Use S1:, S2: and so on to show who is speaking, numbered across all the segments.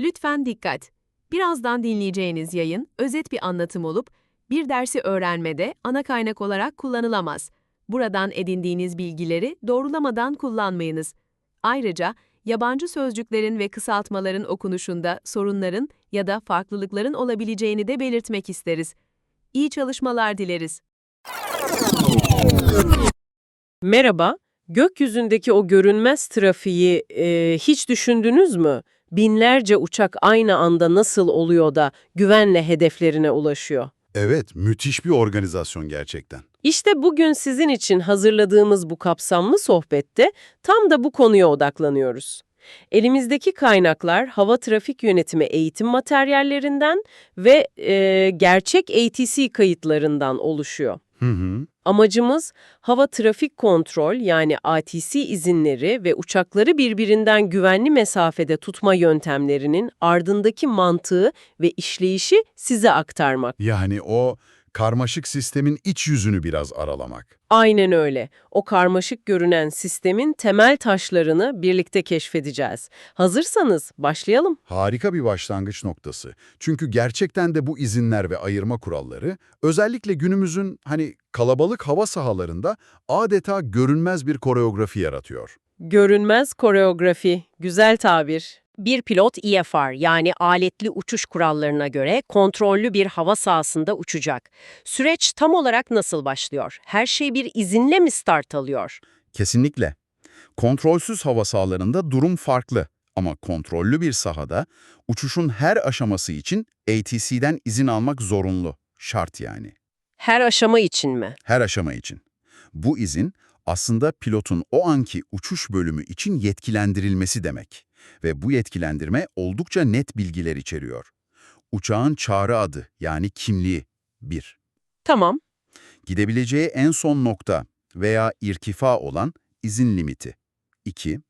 S1: Lütfen dikkat. Birazdan dinleyeceğiniz yayın özet bir anlatım olup bir dersi öğrenmede ana kaynak olarak kullanılamaz. Buradan edindiğiniz bilgileri doğrulamadan kullanmayınız. Ayrıca yabancı sözcüklerin ve kısaltmaların okunuşunda sorunların ya da farklılıkların olabileceğini de belirtmek isteriz. İyi çalışmalar dileriz.
S2: Merhaba, gökyüzündeki o görünmez trafiği e, hiç düşündünüz mü? Binlerce uçak aynı anda nasıl oluyor da güvenle hedeflerine ulaşıyor?
S3: Evet, müthiş bir organizasyon gerçekten.
S2: İşte bugün sizin için hazırladığımız bu kapsamlı sohbette tam da bu konuya odaklanıyoruz. Elimizdeki kaynaklar hava trafik yönetimi eğitim materyallerinden ve e, gerçek ATC kayıtlarından oluşuyor.
S3: Hı hı.
S2: Amacımız hava trafik kontrol yani ATC izinleri ve uçakları birbirinden güvenli mesafede tutma yöntemlerinin ardındaki mantığı ve işleyişi size aktarmak.
S3: Yani o karmaşık sistemin iç yüzünü biraz aralamak.
S2: Aynen öyle. O karmaşık görünen sistemin temel taşlarını birlikte keşfedeceğiz. Hazırsanız başlayalım.
S3: Harika bir başlangıç noktası. Çünkü gerçekten de bu izinler ve ayırma kuralları özellikle günümüzün hani kalabalık hava sahalarında adeta görünmez bir koreografi yaratıyor.
S2: Görünmez koreografi, güzel tabir. Bir pilot IFR yani aletli uçuş kurallarına göre kontrollü bir hava sahasında uçacak. Süreç tam olarak nasıl başlıyor? Her şey bir izinle mi start alıyor?
S3: Kesinlikle. Kontrolsüz hava sahalarında durum farklı. Ama kontrollü bir sahada uçuşun her aşaması için ATC'den izin almak zorunlu. Şart yani.
S2: Her aşama için mi?
S3: Her aşama için. Bu izin aslında pilotun o anki uçuş bölümü için yetkilendirilmesi demek. Ve bu yetkilendirme oldukça net bilgiler içeriyor. Uçağın çağrı adı yani kimliği 1.
S2: Tamam.
S3: Gidebileceği en son nokta veya irtifa olan izin limiti 2.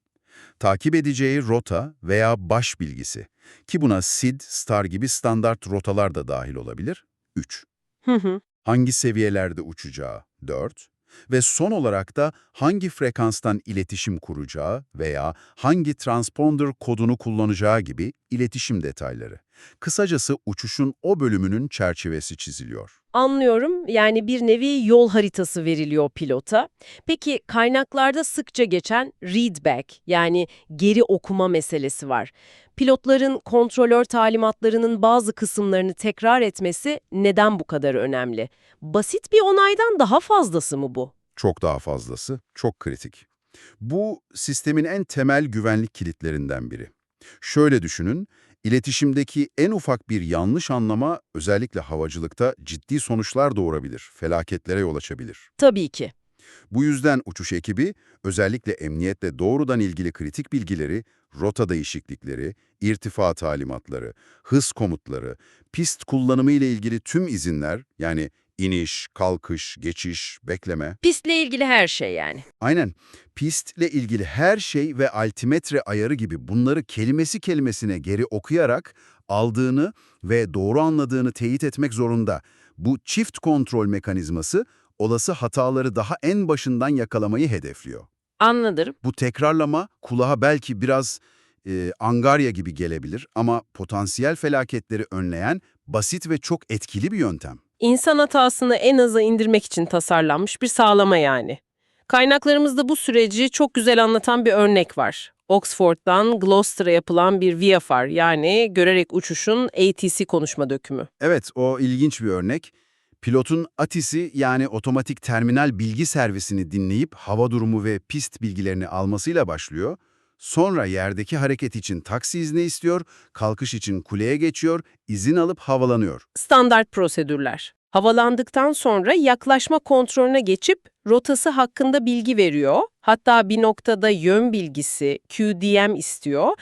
S3: Takip edeceği rota veya baş bilgisi ki buna SID, STAR gibi standart rotalar da dahil olabilir 3
S2: Hı hı.
S3: hangi seviyelerde uçacağı 4 ve son olarak da hangi frekanstan iletişim kuracağı veya hangi transponder kodunu kullanacağı gibi iletişim detayları. Kısacası uçuşun o bölümünün çerçevesi çiziliyor.
S2: Anlıyorum. Yani bir nevi yol haritası veriliyor pilota. Peki kaynaklarda sıkça geçen readback yani geri okuma meselesi var. Pilotların kontrolör talimatlarının bazı kısımlarını tekrar etmesi neden bu kadar önemli? Basit bir onaydan daha fazlası mı bu?
S3: Çok daha fazlası, çok kritik. Bu sistemin en temel güvenlik kilitlerinden biri. Şöyle düşünün, iletişimdeki en ufak bir yanlış anlama özellikle havacılıkta ciddi sonuçlar doğurabilir, felaketlere yol açabilir.
S2: Tabii ki.
S3: Bu yüzden uçuş ekibi özellikle emniyetle doğrudan ilgili kritik bilgileri, rota değişiklikleri, irtifa talimatları, hız komutları, pist kullanımı ile ilgili tüm izinler yani iniş, kalkış, geçiş, bekleme.
S2: Pistle ilgili her şey yani.
S3: Aynen pistle ilgili her şey ve altimetre ayarı gibi bunları kelimesi kelimesine geri okuyarak aldığını ve doğru anladığını teyit etmek zorunda. Bu çift kontrol mekanizması olası hataları daha en başından yakalamayı hedefliyor.
S2: Anladım.
S3: Bu tekrarlama kulağa belki biraz e, angarya gibi gelebilir ama potansiyel felaketleri önleyen basit ve çok etkili bir yöntem.
S2: İnsan hatasını en aza indirmek için tasarlanmış bir sağlama yani. Kaynaklarımızda bu süreci çok güzel anlatan bir örnek var. Oxford'dan Gloucester'a yapılan bir VFR yani görerek uçuşun ATC konuşma dökümü.
S3: Evet, o ilginç bir örnek. Pilotun ATIS'i yani otomatik terminal bilgi servisini dinleyip hava durumu ve pist bilgilerini almasıyla başlıyor. Sonra yerdeki hareket için taksi izni istiyor, kalkış için kuleye geçiyor, izin alıp havalanıyor.
S2: Standart prosedürler. Havalandıktan sonra yaklaşma kontrolüne geçip rotası hakkında bilgi veriyor. Hatta bir noktada yön bilgisi, QDM istiyor.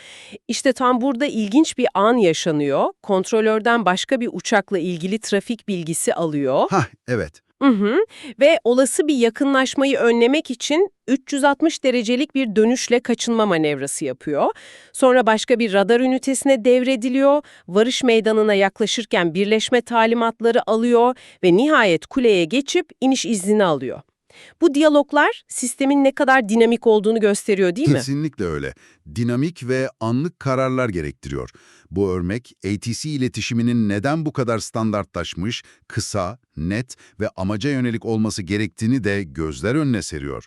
S2: İşte tam burada ilginç bir an yaşanıyor. Kontrolörden başka bir uçakla ilgili trafik bilgisi alıyor.
S3: Hah, evet.
S2: Hı hı. Ve olası bir yakınlaşmayı önlemek için 360 derecelik bir dönüşle kaçınma manevrası yapıyor. Sonra başka bir radar ünitesine devrediliyor, varış meydanına yaklaşırken birleşme talimatları alıyor ve nihayet kuleye geçip iniş iznini alıyor. Bu diyaloglar sistemin ne kadar dinamik olduğunu gösteriyor değil mi?
S3: Kesinlikle öyle. Dinamik ve anlık kararlar gerektiriyor. Bu örnek ATC iletişiminin neden bu kadar standartlaşmış, kısa, net ve amaca yönelik olması gerektiğini de gözler önüne seriyor.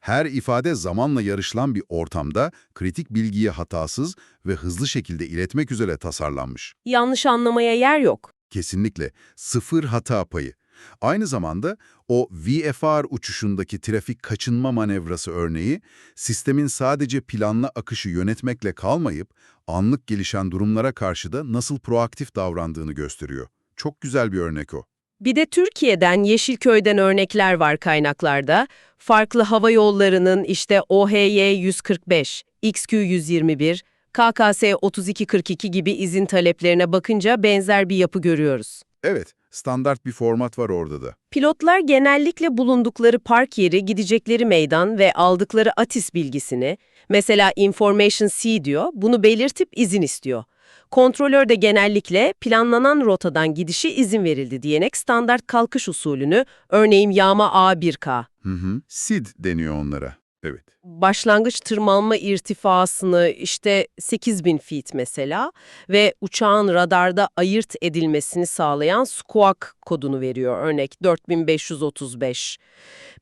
S3: Her ifade zamanla yarışılan bir ortamda kritik bilgiyi hatasız ve hızlı şekilde iletmek üzere tasarlanmış.
S2: Yanlış anlamaya yer yok.
S3: Kesinlikle sıfır hata payı. Aynı zamanda o VFR uçuşundaki trafik kaçınma manevrası örneği, sistemin sadece planlı akışı yönetmekle kalmayıp, anlık gelişen durumlara karşı da nasıl proaktif davrandığını gösteriyor. Çok güzel bir örnek o.
S2: Bir de Türkiye'den, Yeşilköy'den örnekler var kaynaklarda. Farklı hava yollarının işte OHY 145, XQ 121, KKS 3242 gibi izin taleplerine bakınca benzer bir yapı görüyoruz.
S3: Evet, standart bir format var orada da.
S2: Pilotlar genellikle bulundukları park yeri, gidecekleri meydan ve aldıkları ATIS bilgisini, mesela Information C diyor, bunu belirtip izin istiyor. Kontrolör de genellikle planlanan rotadan gidişi izin verildi diyerek standart kalkış usulünü, örneğin yağma A1K,
S3: Hı hı. SID deniyor onlara. Evet.
S2: başlangıç tırmanma irtifasını işte 8000 feet mesela ve uçağın radarda ayırt edilmesini sağlayan squawk kodunu veriyor örnek 4535.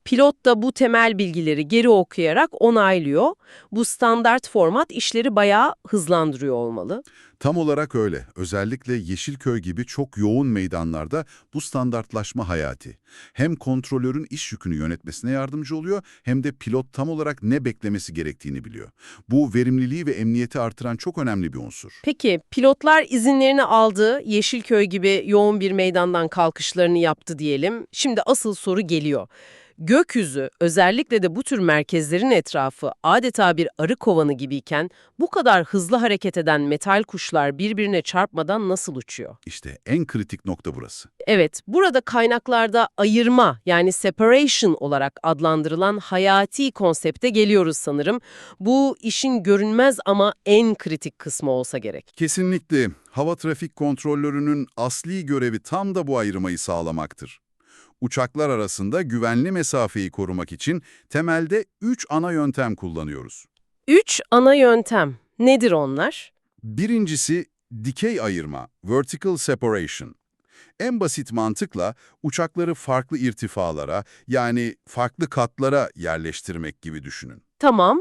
S2: Pilot da bu temel bilgileri geri okuyarak onaylıyor. Bu standart format işleri bayağı hızlandırıyor olmalı.
S3: Tam olarak öyle. Özellikle Yeşilköy gibi çok yoğun meydanlarda bu standartlaşma hayati. Hem kontrolörün iş yükünü yönetmesine yardımcı oluyor hem de pilot tam olarak ne beklemesi gerektiğini biliyor. Bu verimliliği ve emniyeti artıran çok önemli bir unsur.
S2: Peki pilotlar izinlerini aldı, Yeşilköy gibi yoğun bir meydandan kalkışlarını yaptı diyelim. Şimdi asıl soru geliyor. Gökyüzü, özellikle de bu tür merkezlerin etrafı adeta bir arı kovanı gibiyken bu kadar hızlı hareket eden metal kuşlar birbirine çarpmadan nasıl uçuyor?
S3: İşte en kritik nokta burası.
S2: Evet, burada kaynaklarda ayırma yani separation olarak adlandırılan hayati konsepte geliyoruz sanırım. Bu işin görünmez ama en kritik kısmı olsa gerek.
S3: Kesinlikle hava trafik kontrolörünün asli görevi tam da bu ayırmayı sağlamaktır. Uçaklar arasında güvenli mesafeyi korumak için temelde 3 ana yöntem kullanıyoruz.
S2: Üç ana yöntem. Nedir onlar?
S3: Birincisi dikey ayırma, vertical separation. En basit mantıkla uçakları farklı irtifalara yani farklı katlara yerleştirmek gibi düşünün.
S2: Tamam.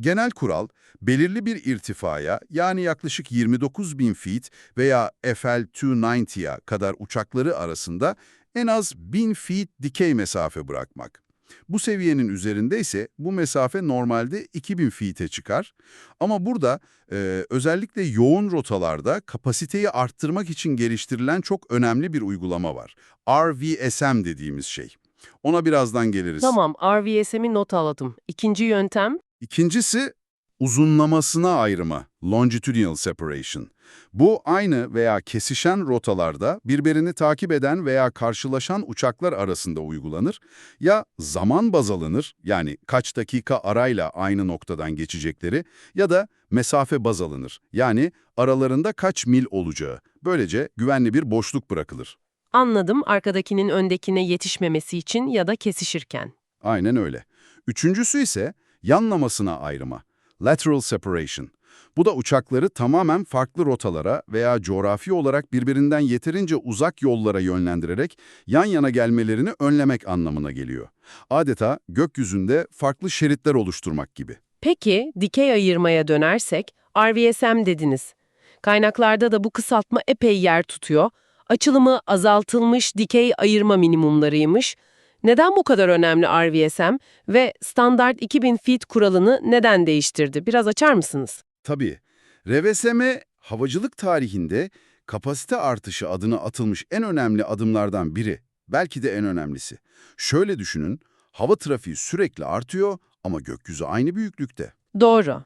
S3: Genel kural, belirli bir irtifaya yani yaklaşık 29 bin feet veya FL-290'ya kadar uçakları arasında en az 1000 feet dikey mesafe bırakmak. Bu seviyenin üzerinde ise bu mesafe normalde 2000 feet'e çıkar. Ama burada e, özellikle yoğun rotalarda kapasiteyi arttırmak için geliştirilen çok önemli bir uygulama var. RVSM dediğimiz şey. Ona birazdan geliriz.
S2: Tamam, RVSM'i not aldım. İkinci yöntem?
S3: İkincisi uzunlamasına ayrıma, longitudinal separation. Bu aynı veya kesişen rotalarda birbirini takip eden veya karşılaşan uçaklar arasında uygulanır. Ya zaman baz alınır, yani kaç dakika arayla aynı noktadan geçecekleri ya da mesafe baz alınır, yani aralarında kaç mil olacağı. Böylece güvenli bir boşluk bırakılır.
S2: Anladım, arkadakinin öndekine yetişmemesi için ya da kesişirken.
S3: Aynen öyle. Üçüncüsü ise yanlamasına ayrıma, lateral separation. Bu da uçakları tamamen farklı rotalara veya coğrafi olarak birbirinden yeterince uzak yollara yönlendirerek yan yana gelmelerini önlemek anlamına geliyor. Adeta gökyüzünde farklı şeritler oluşturmak gibi.
S2: Peki, dikey ayırmaya dönersek, RVSM dediniz. Kaynaklarda da bu kısaltma epey yer tutuyor. Açılımı azaltılmış dikey ayırma minimumlarıymış. Neden bu kadar önemli RVSM ve standart 2000 feet kuralını neden değiştirdi? Biraz açar mısınız?
S3: Tabii, RVSM havacılık tarihinde kapasite artışı adına atılmış en önemli adımlardan biri. Belki de en önemlisi. Şöyle düşünün, hava trafiği sürekli artıyor ama gökyüzü aynı büyüklükte.
S2: Doğru.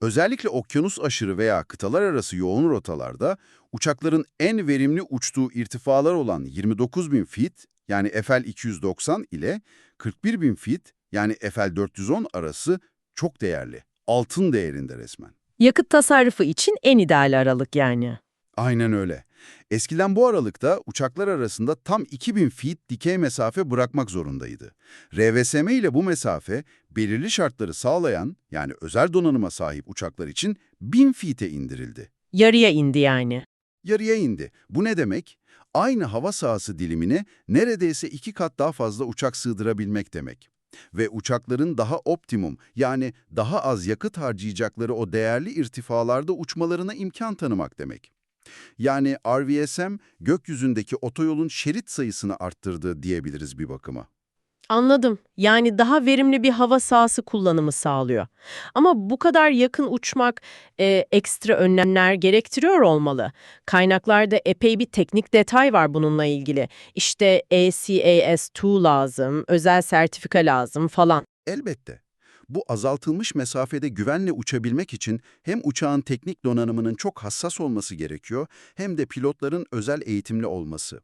S3: Özellikle okyanus aşırı veya kıtalar arası yoğun rotalarda uçakların en verimli uçtuğu irtifalar olan 29.000 feet yani FL-290 ile 41.000 feet yani FL-410 arası çok değerli. Altın değerinde resmen.
S2: Yakıt tasarrufu için en ideal aralık yani.
S3: Aynen öyle. Eskiden bu aralıkta uçaklar arasında tam 2000 feet dikey mesafe bırakmak zorundaydı. RVSM ile bu mesafe belirli şartları sağlayan yani özel donanıma sahip uçaklar için 1000 feet'e indirildi.
S2: Yarıya indi yani.
S3: Yarıya indi. Bu ne demek? Aynı hava sahası dilimine neredeyse iki kat daha fazla uçak sığdırabilmek demek. Ve uçakların daha optimum yani daha az yakıt harcayacakları o değerli irtifalarda uçmalarına imkan tanımak demek. Yani RVSM gökyüzündeki otoyolun şerit sayısını arttırdı diyebiliriz bir bakıma.
S2: Anladım. Yani daha verimli bir hava sahası kullanımı sağlıyor. Ama bu kadar yakın uçmak e, ekstra önlemler gerektiriyor olmalı. Kaynaklarda epey bir teknik detay var bununla ilgili. İşte ACAS2 lazım, özel sertifika lazım falan.
S3: Elbette. Bu azaltılmış mesafede güvenle uçabilmek için hem uçağın teknik donanımının çok hassas olması gerekiyor hem de pilotların özel eğitimli olması.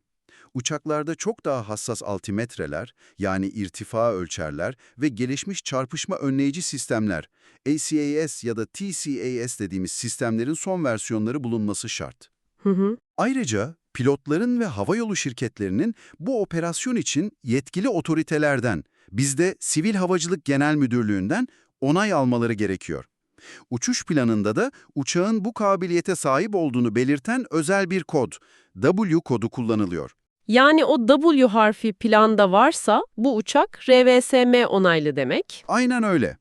S3: Uçaklarda çok daha hassas altimetreler, yani irtifa ölçerler ve gelişmiş çarpışma önleyici sistemler, ACAS ya da TCAS dediğimiz sistemlerin son versiyonları bulunması şart.
S2: Hı hı.
S3: Ayrıca pilotların ve havayolu şirketlerinin bu operasyon için yetkili otoritelerden, bizde Sivil Havacılık Genel Müdürlüğü'nden onay almaları gerekiyor. Uçuş planında da uçağın bu kabiliyete sahip olduğunu belirten özel bir kod, W kodu kullanılıyor.
S2: Yani o W harfi planda varsa bu uçak RVSM onaylı demek.
S3: Aynen öyle.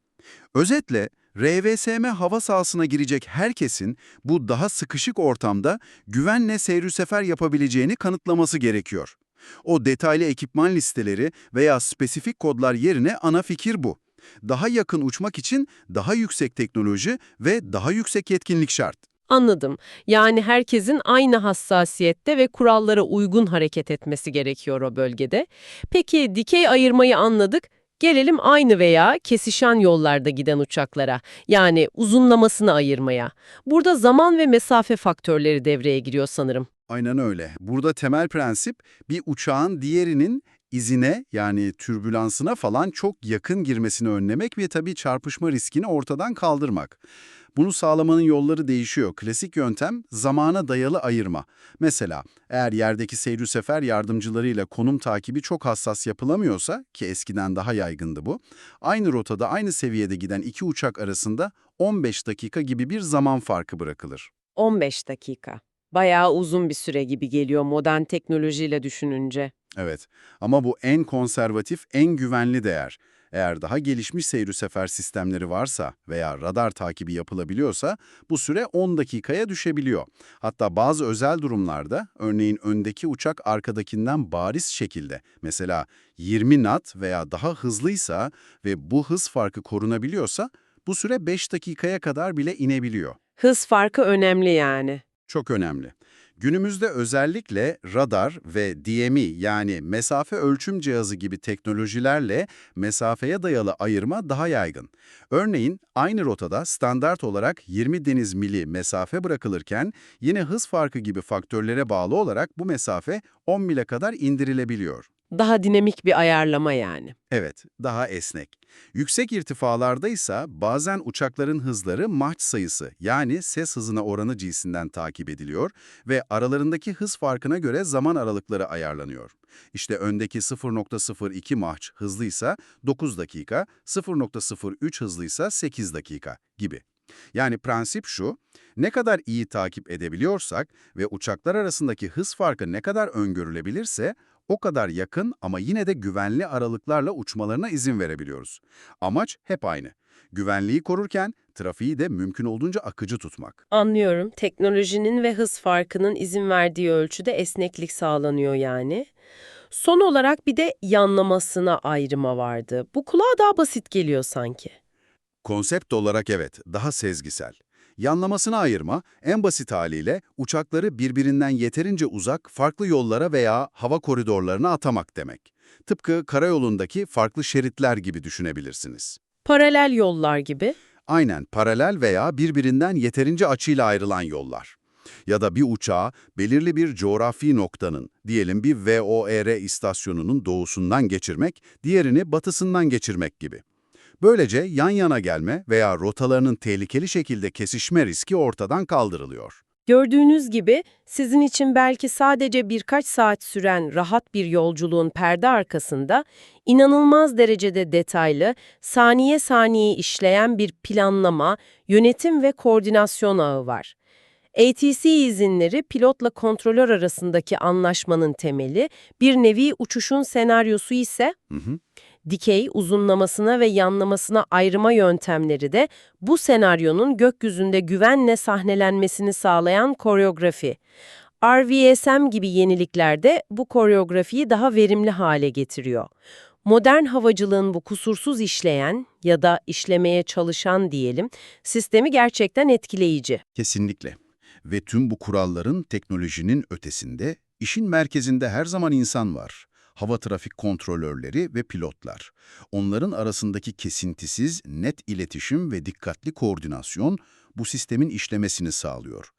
S3: Özetle, RVSM hava sahasına girecek herkesin bu daha sıkışık ortamda güvenle seyir sefer yapabileceğini kanıtlaması gerekiyor. O detaylı ekipman listeleri veya spesifik kodlar yerine ana fikir bu. Daha yakın uçmak için daha yüksek teknoloji ve daha yüksek yetkinlik şart.
S2: Anladım. Yani herkesin aynı hassasiyette ve kurallara uygun hareket etmesi gerekiyor o bölgede. Peki dikey ayırmayı anladık. Gelelim aynı veya kesişen yollarda giden uçaklara. Yani uzunlamasını ayırmaya. Burada zaman ve mesafe faktörleri devreye giriyor sanırım.
S3: Aynen öyle. Burada temel prensip bir uçağın diğerinin izine yani türbülansına falan çok yakın girmesini önlemek ve tabii çarpışma riskini ortadan kaldırmak. Bunu sağlamanın yolları değişiyor. Klasik yöntem zamana dayalı ayırma. Mesela eğer yerdeki seyir sefer yardımcılarıyla konum takibi çok hassas yapılamıyorsa ki eskiden daha yaygındı bu, aynı rotada aynı seviyede giden iki uçak arasında 15 dakika gibi bir zaman farkı bırakılır.
S2: 15 dakika. Bayağı uzun bir süre gibi geliyor modern teknolojiyle düşününce.
S3: Evet ama bu en konservatif, en güvenli değer. Eğer daha gelişmiş seyir sefer sistemleri varsa veya radar takibi yapılabiliyorsa bu süre 10 dakikaya düşebiliyor. Hatta bazı özel durumlarda örneğin öndeki uçak arkadakinden bariz şekilde mesela 20 knot veya daha hızlıysa ve bu hız farkı korunabiliyorsa bu süre 5 dakikaya kadar bile inebiliyor.
S2: Hız farkı önemli yani.
S3: Çok önemli. Günümüzde özellikle radar ve DMI yani mesafe ölçüm cihazı gibi teknolojilerle mesafeye dayalı ayırma daha yaygın. Örneğin aynı rotada standart olarak 20 deniz mili mesafe bırakılırken yine hız farkı gibi faktörlere bağlı olarak bu mesafe 10 mile kadar indirilebiliyor.
S2: Daha dinamik bir ayarlama yani.
S3: Evet, daha esnek. Yüksek irtifalarda ise bazen uçakların hızları Mach sayısı yani ses hızına oranı cinsinden takip ediliyor ve aralarındaki hız farkına göre zaman aralıkları ayarlanıyor. İşte öndeki 0.02 Mach hızlıysa 9 dakika, 0.03 hızlıysa 8 dakika gibi. Yani prensip şu, ne kadar iyi takip edebiliyorsak ve uçaklar arasındaki hız farkı ne kadar öngörülebilirse o kadar yakın ama yine de güvenli aralıklarla uçmalarına izin verebiliyoruz. Amaç hep aynı. Güvenliği korurken trafiği de mümkün olduğunca akıcı tutmak.
S2: Anlıyorum. Teknolojinin ve hız farkının izin verdiği ölçüde esneklik sağlanıyor yani. Son olarak bir de yanlamasına ayrıma vardı. Bu kulağa daha basit geliyor sanki.
S3: Konsept olarak evet, daha sezgisel. Yanlamasına ayırma, en basit haliyle uçakları birbirinden yeterince uzak farklı yollara veya hava koridorlarına atamak demek. Tıpkı karayolundaki farklı şeritler gibi düşünebilirsiniz.
S2: Paralel yollar gibi.
S3: Aynen paralel veya birbirinden yeterince açıyla ayrılan yollar. Ya da bir uçağı belirli bir coğrafi noktanın, diyelim bir VOR istasyonunun doğusundan geçirmek, diğerini batısından geçirmek gibi. Böylece yan yana gelme veya rotalarının tehlikeli şekilde kesişme riski ortadan kaldırılıyor.
S2: Gördüğünüz gibi sizin için belki sadece birkaç saat süren rahat bir yolculuğun perde arkasında inanılmaz derecede detaylı, saniye saniye işleyen bir planlama, yönetim ve koordinasyon ağı var. ATC izinleri pilotla kontrolör arasındaki anlaşmanın temeli, bir nevi uçuşun senaryosu ise
S3: Hı hı.
S2: Dikey, uzunlamasına ve yanlamasına ayrıma yöntemleri de bu senaryonun gökyüzünde güvenle sahnelenmesini sağlayan koreografi. RVSM gibi yenilikler de bu koreografiyi daha verimli hale getiriyor. Modern havacılığın bu kusursuz işleyen ya da işlemeye çalışan diyelim, sistemi gerçekten etkileyici.
S3: Kesinlikle. Ve tüm bu kuralların teknolojinin ötesinde, işin merkezinde her zaman insan var. Hava trafik kontrolörleri ve pilotlar. Onların arasındaki kesintisiz, net iletişim ve dikkatli koordinasyon bu sistemin işlemesini sağlıyor.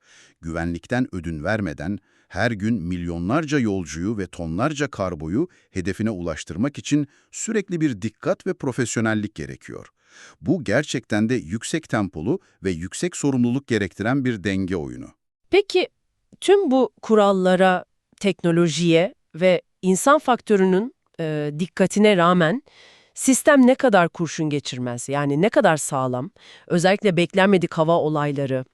S3: Güvenlikten ödün vermeden her gün milyonlarca yolcuyu ve tonlarca kargoyu hedefine ulaştırmak için sürekli bir dikkat ve profesyonellik gerekiyor. Bu gerçekten de yüksek tempolu ve yüksek sorumluluk gerektiren bir denge oyunu.
S2: Peki tüm bu kurallara, teknolojiye ve insan faktörünün e, dikkatine rağmen sistem ne kadar kurşun geçirmez, yani ne kadar sağlam, özellikle beklenmedik hava olayları,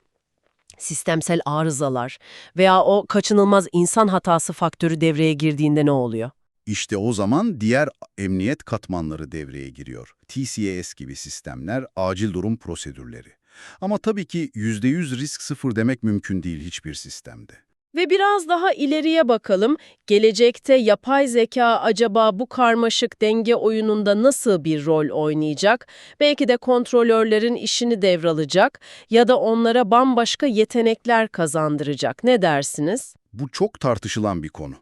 S2: sistemsel arızalar veya o kaçınılmaz insan hatası faktörü devreye girdiğinde ne oluyor?
S3: İşte o zaman diğer emniyet katmanları devreye giriyor. TCAS gibi sistemler, acil durum prosedürleri. Ama tabii ki %100 risk sıfır demek mümkün değil hiçbir sistemde.
S2: Ve biraz daha ileriye bakalım. Gelecekte yapay zeka acaba bu karmaşık denge oyununda nasıl bir rol oynayacak? Belki de kontrolörlerin işini devralacak ya da onlara bambaşka yetenekler kazandıracak. Ne dersiniz?
S3: Bu çok tartışılan bir konu.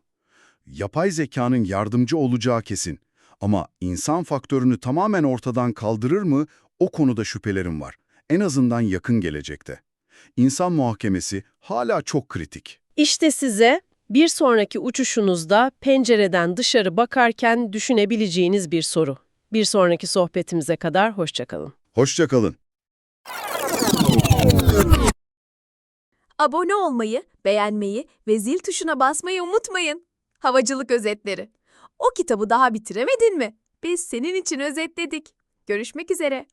S3: Yapay zekanın yardımcı olacağı kesin. Ama insan faktörünü tamamen ortadan kaldırır mı o konuda şüphelerim var. En azından yakın gelecekte. İnsan muhakemesi hala çok kritik.
S2: İşte size bir sonraki uçuşunuzda pencereden dışarı bakarken düşünebileceğiniz bir soru. Bir sonraki sohbetimize kadar hoşçakalın.
S3: Hoşçakalın.
S4: Abone olmayı, beğenmeyi ve zil tuşuna basmayı unutmayın. Havacılık özetleri. O kitabı daha bitiremedin mi? Biz senin için özetledik. Görüşmek üzere.